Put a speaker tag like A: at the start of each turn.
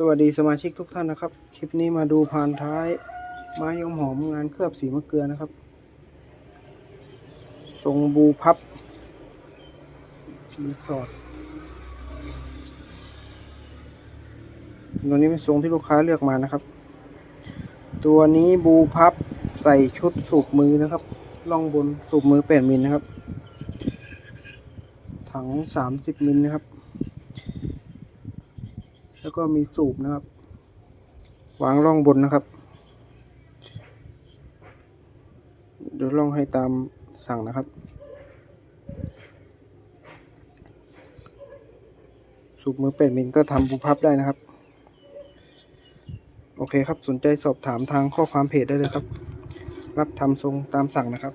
A: สวัสดีสมาชิกทุกท่านนะครับ คลิปนี้มาดูผ่านท้ายไม้ยมหอมงานเคลือบสีมะเกลือนะครับ ทรงบูพับรีสอร์ทตัวนี้เป็นทรงที่ลูกค้าเลือกมานะครับ ตัวนี้บูพับใส่ชุดสูบมือนะครับล่องบนสูบมือแปดมิลนะครับ ถังสามสิบมิลนะครับ แล้วก็มีสูบนะครับ วางร่องบนนะครับ เดี๋ยวลองให้ตามสั่งนะครับ สูบมือเป็ดมิลก็ทำบูพับได้นะครับ โอเคครับสนใจสอบถามทางข้อความเพจได้เลยครับ รับทำทรงตามสั่งนะครับ